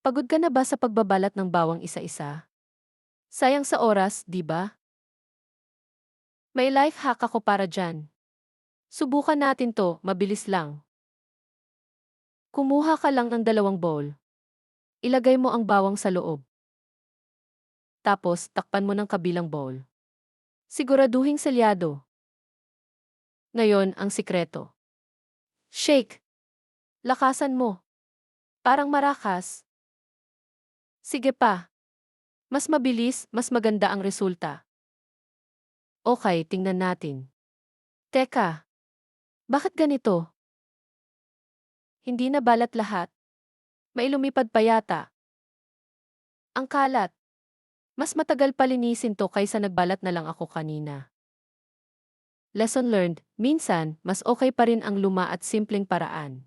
Pagod ka na ba sa pagbabalat ng bawang isa-isa? Sayang sa oras, di ba? May life hack ako para dyan. Subukan natin to, mabilis lang. Kumuha ka lang ng dalawang bowl. Ilagay mo ang bawang sa loob. Tapos, takpan mo ng kabilang bowl. Siguraduhing selyado. Ngayon, ang sikreto. Shake. Lakasan mo. Parang marakas. Sige pa. Mas mabilis, mas maganda ang resulta. Okay, tingnan natin. Teka. Bakit ganito? Hindi na balat lahat. May lumipad pa yata. Ang kalat. Mas matagal palinisin to kaysa nagbalat na lang ako kanina. Lesson learned, minsan, mas okay pa rin ang luma at simpleng paraan.